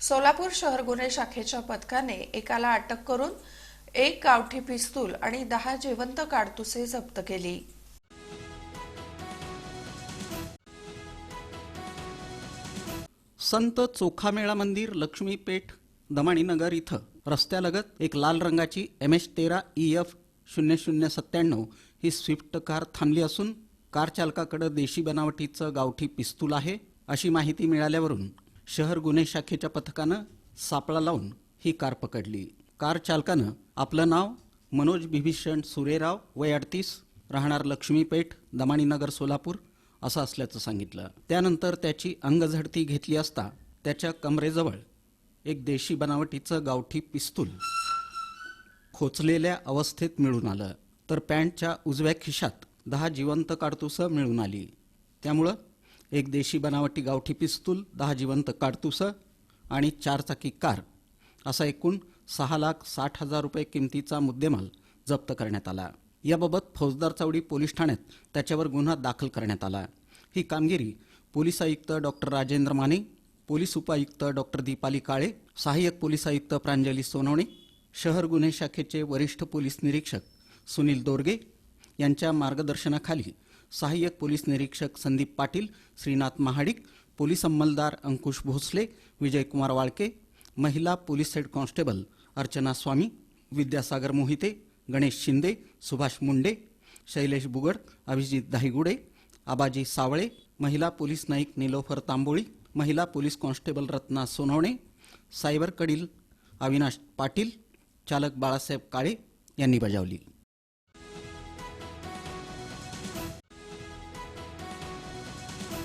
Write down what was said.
सोलापूर शहर गुन्हे शाखेच्या पथकाने एकाला अटक करून एक गावठी पिस्तूल आणि दहा जिवंत काडतुसे जप्त केली. संत चोखामेळा मंदिर लक्ष्मीपेठ दमाणीनगर इथं रस्त्यालगत एक लाल रंगाची एम एच तेरा ई एफ शून्य शून्य सत्त्याण्णव ही स्विफ्ट कार थांबली असून कार चालकाकडे देशी बनावटीचं गावठी पिस्तूल आहे अशी माहिती मिळाल्यावरून शहर गुन्हे शाखेच्या पथकानं सापळा लावून ही कार पकडली. कार चालकानं आपलं नाव मनोज बिभीषण सुरेराव वय अडतीस राहणार लक्ष्मीपेठ दमाणीनगर सोलापूर असं असल्याचं सांगितलं. त्यानंतर त्याची अंगझडती घेतली असता त्याच्या कमरेजवळ एक देशी बनावटीचं गावठी पिस्तूल खोचलेल्या अवस्थेत मिळून आलं. तर पॅन्टच्या उजव्या खिशात दहा जिवंत काडतुसं मिळून आली. त्यामुळं एक देशी बनावटी गावठी पिस्तूल दहा जिवंत काडतुसं आणि चारचाकी कार असा एकूण सहा लाख साठ हजार रुपये किमतीचा मुद्देमाल जप्त करण्यात आला. याबाबत फौजदार चौडी पोलीस ठाण्यात त्याच्यावर गुन्हा दाखल करण्यात आला. ही कामगिरी पोलीस आयुक्त डॉक्टर राजेंद्र माने पोलीस उपायुक्त डॉक्टर दीपाली काळे सहाय्यक पोलीस आयुक्त प्रांजली सोनवणे शहर गुन्हे शाखेचे वरिष्ठ पोलीस निरीक्षक सुनील दोरगे यांच्या मार्गदर्शनाखाली सहाय्यक पोलीस निरीक्षक संदीप पाटील श्रीनाथ महाडिक पोलीस अंमलदार अंकुश भोसले विजयकुमार वाळके महिला police head constable Archana Swami Vidyasagar Mohite Ganesh Shinde Subhash Munde Shailesh Bugad Abhijit Dhaygude Abaji Sawale महिला पोलीस नाईक निलोफर तांबोळी महिला police constable Ratna Sonawane cyber कडील अविनाश पाटील चालक बाळासाहेब काळे यांनी बजावली.